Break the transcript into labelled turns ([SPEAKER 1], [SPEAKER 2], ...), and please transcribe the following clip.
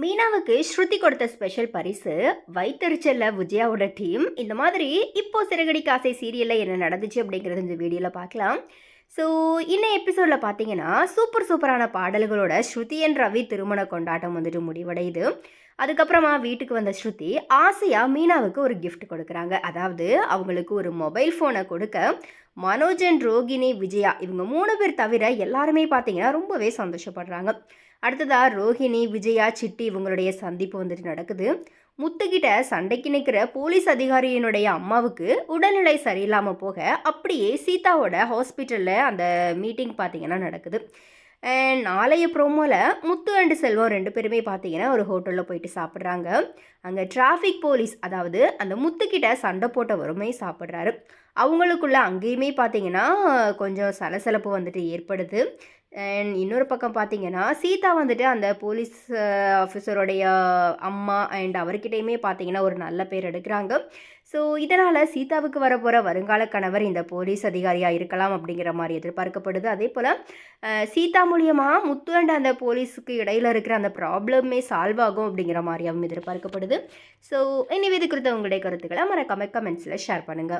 [SPEAKER 1] மீனாவுக்கு ஸ்ருதி கொடுத்த ஸ்பெஷல் பரிசு வைத்தறிச்சல்ல விஜயாவோட டீம் இந்த மாதிரி இப்போ சிறகடி காசை சீரியலில் என்ன நடந்துச்சு அப்படிங்கிறது இந்த வீடியோவில் பார்க்கலாம். ஸோ இன்னும் எபிசோடில் பார்த்தீங்கன்னா சூப்பர் சூப்பரான பாடல்களோட ஸ்ருதி அண்ட் ரவி திருமண கொண்டாட்டம் வந்துட்டு முடிவடையுது. அதுக்கப்புறமா வீட்டுக்கு வந்த ஸ்ருதி ஆசையாக மீனாவுக்கு ஒரு கிஃப்ட் கொடுக்குறாங்க. அதாவது அவங்களுக்கு ஒரு மொபைல் ஃபோனை கொடுக்க மனோஜன் ரோகிணி விஜயா இவங்க மூணு பேர் தவிர எல்லாருமே பார்த்தீங்கன்னா ரொம்பவே சந்தோஷப்படுறாங்க. அடுத்ததாக ரோஹிணி விஜயா சிட்டி இவங்களுடைய சந்திப்பு வந்துட்டு நடக்குது. முத்துக்கிட்ட சண்டைக்கு நிற்கிற போலீஸ் அதிகாரியினுடைய அம்மாவுக்கு உடல்நிலை சரியில்லாமல் போக அப்படியே சீதாவோட ஹாஸ்பிட்டலில் அந்த மீட்டிங் பார்த்தீங்கன்னா நடக்குது. நாளைய ப்ரோமோவில் முத்து அண்டு செல்வம் ரெண்டு பேருமே பார்த்தீங்கன்னா ஒரு ஹோட்டலில் போயிட்டு சாப்பிட்றாங்க. அங்கே டிராஃபிக் போலீஸ் அதாவது அந்த முத்துக்கிட்ட சண்டை போட்டவருமே சாப்பிட்றாரு. அவங்களுக்குள்ள அங்கேயுமே பார்த்தீங்கன்னா கொஞ்சம் சலசலப்பு வந்துட்டு ஏற்படுது. அண்ட் இன்னொரு பக்கம் பார்த்தீங்கன்னா சீதா வந்துட்டு அந்த போலீஸ் ஆஃபீஸருடைய uh, அம்மா அண்ட் அவர்கிட்டயுமே பார்த்தீங்கன்னா ஒரு நல்ல பேர் எடுக்கிறாங்க. ஸோ இதனால் சீதாவுக்கு வரப்போகிற வருங்கால கணவர் இந்த போலீஸ் அதிகாரியாக இருக்கலாம் அப்படிங்கிற மாதிரி எதிர்பார்க்கப்படுது. அதே போல் uh, சீதா மூலியமாக முத்து அண்ட் அந்த போலீஸுக்கு இடையில் இருக்கிற அந்த ப்ராப்ளமே சால்வ் ஆகும் அப்படிங்கிற மாதிரியாகவும் எதிர்பார்க்கப்படுது. ஸோ இனி இது குறித்த உங்களுடைய கருத்துக்களை மறக்காம கமெண்ட்ஸில் ஷேர் பண்ணுங்கள்